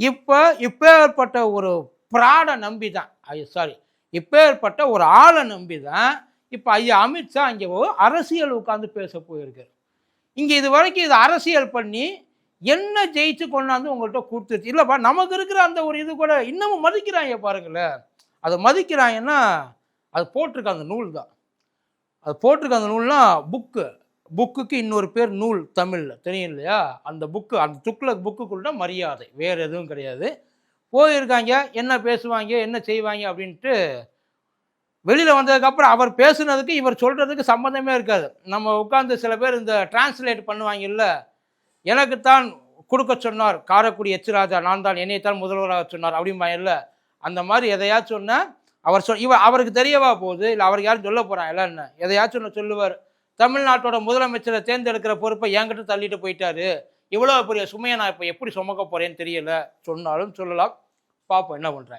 இப்போ இப்பேற்பட்ட ஒரு பிராடை நம்பி தான் ஐயோ சாரி இப்பேற்பட்ட ஒரு ஆளை நம்பி தான் இப்போ ஐயா அமித்ஷா இங்கே அரசியல் உட்காந்து பேச போயிருக்காரு. இங்கே இது வரைக்கும் இது அரசியல் பண்ணி என்ன ஜெயிச்சு கொண்டாந்து உங்கள்கிட்ட கொடுத்துருச்சு இல்லைப்பா நமக்கு இருக்கிற அந்த ஒரு இது கூட இன்னமும் மதிக்கிறாங்க பாருங்களேன். அதை மதிக்கிறாங்கன்னா அது போட்டிருக்க அந்த நூல் தான் அது போட்டிருக்க அந்த நூல்னால் புக்கு. புக்குக்கு இன்னொரு பேர் நூல் தமிழில். தெரியும் இல்லையா அந்த புக்கு அந்த துக்ளக் புக்குக்குள்ள மரியாதை. வேறு எதுவும் கிடையாது. போயிருக்காங்க என்ன பேசுவாங்க என்ன செய்வாங்க அப்படின்ட்டு வெளியில் வந்ததுக்கப்புறம் அவர் பேசுனதுக்கு இவர் சொல்கிறதுக்கு சம்மந்தமே இருக்காது. நம்ம உட்காந்து சில பேர் இந்த டிரான்ஸ்லேட் பண்ணுவாங்கல்ல எனக்குத்தான் கொடுக்க சொன்னார். காரைக்குடி எச் ராஜா நான் தான் என்னைத்தான் முதல்வராக சொன்னார் அப்படிம்பாங்கல்ல அந்த மாதிரி எதையாச்சும் சொன்னால் அவர் சொல் இவர் அவருக்கு தெரியவா போகுது? இல்லை அவருக்கு யாரும் சொல்ல போகிறான் இல்லைன்னு எதையாச்சும் ஒன்று சொல்லுவார். தமிழ்நாட்டோட முதலமைச்சரை தேர்ந்தெடுக்கிற பொறுப்பை என்கிட்ட தள்ளிட்டு போயிட்டாரு. இவ்வளோ பெரிய சுமையை நான் இப்போ எப்படி சுமக்க போகிறேன்னு தெரியல. சொன்னாலும் சொல்லலாம். பார்ப்போம் என்ன பண்ணுறாங்க